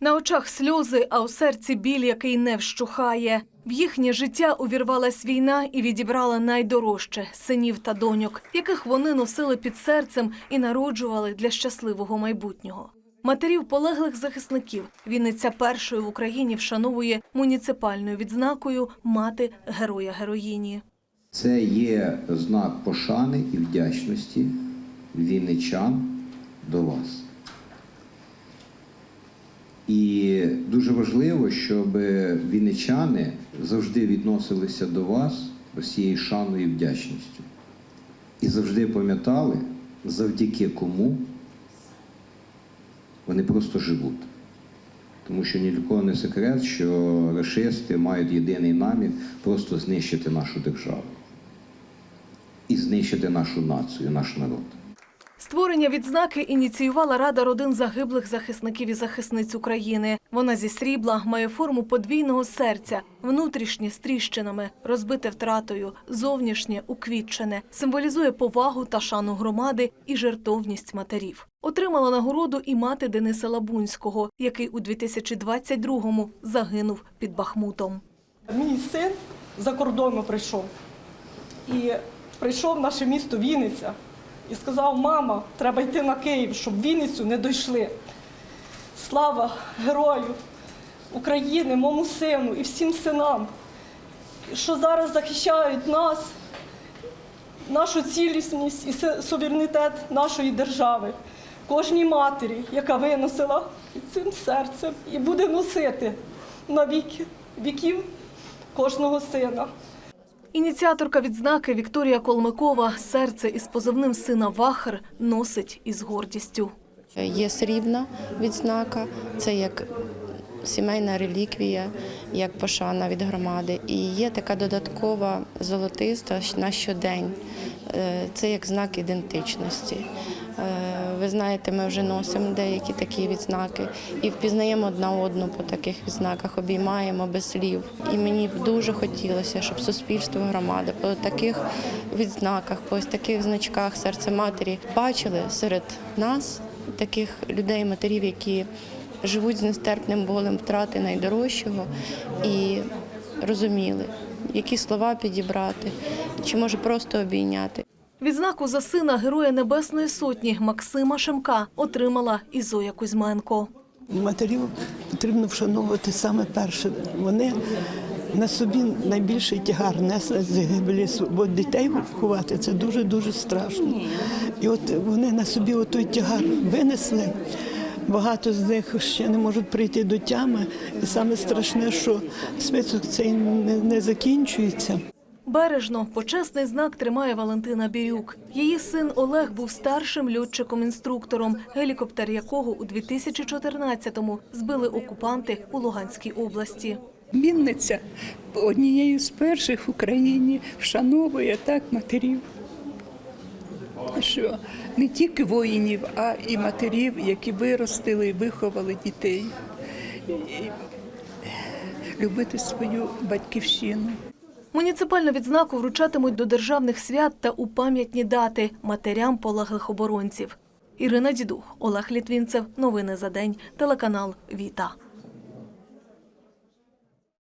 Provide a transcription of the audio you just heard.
На очах сльози, а у серці біль, який не вщухає. В їхнє життя увірвалась війна і відібрала найдорожче синів та доньок, яких вони носили під серцем і народжували для щасливого майбутнього. Матерів полеглих захисників Вінниця першою в Україні вшановує муніципальною відзнакою мати героя героїні. Це є знак пошани і вдячності вінничан до вас. І дуже важливо, щоб вінничани завжди відносилися до вас з цією шаною і вдячністю. І завжди пам'ятали, завдяки кому вони просто живуть. Тому що ні для кого не секрет, що рашисти мають єдиний намір просто знищити нашу державу і знищити нашу націю, наш народ. Створення відзнаки ініціювала Рада родин загиблих захисників і захисниць України. Вона зі срібла має форму подвійного серця, внутрішнє з тріщинами, розбите втратою, зовнішнє уквітчене, символізує повагу та шану громади і жертовність матерів. Отримала нагороду і мати Дениса Лабунського, який у 2022-му загинув під Бахмутом. Мій син за кордону прийшов і прийшов в наше місто Вінниця і сказав: мама, треба йти на Київ, щоб Вінницю не дійшли. Слава герою України, моєму сину і всім синам, що зараз захищають нас, нашу цілісність і суверенітет нашої держави, кожній матері, яка виносила цим серцем і буде носити на віків кожного сина. Ініціаторка відзнаки Вікторія Колмикова серце із позивним сина Вахр носить із гордістю. Є срібна відзнака, це як сімейна реліквія, як пошана від громади. І є така додаткова золотиста на щодень. Е, Це як знак ідентичності. Е, Ви знаєте, ми вже носимо деякі такі відзнаки і впізнаємо одна одну по таких відзнаках, обіймаємо без слів. І мені дуже хотілося, щоб суспільство громади по таких відзнаках, по ось таких значках серце матері бачили серед нас таких людей, матерів, які живуть з нестерпним болем втрати найдорожчого, і розуміли, які слова підібрати, чи може просто обійняти. Відзнаку за сина Героя Небесної Сотні Максима Шемка отримала і Зоя Кузьменко. Матерів потрібно вшановувати саме перше. Вони на собі найбільший тягар несли загибелі, бо дітей ховати це дуже дуже страшно. І от вони на собі той тягар винесли. Багато з них ще не можуть прийти до тями. І саме страшне, що список цей не, не закінчується. Бережно почесний знак тримає Валентина Бірюк. Її син Олег був старшим льотчиком-інструктором, гелікоптер якого у 2014-му збили окупанти у Луганській області. Вінниця однією з перших в Україні вшановує так матерів. Що не тільки воїнів, а і матерів, які виростили і виховали дітей. Любити свою батьківщину. Муніципальну відзнаку вручатимуть до державних свят та у пам'ятні дати матерям полеглих оборонців. Ірина Дідух, Олег Літвінцев. Новини за день. Телеканал Віта.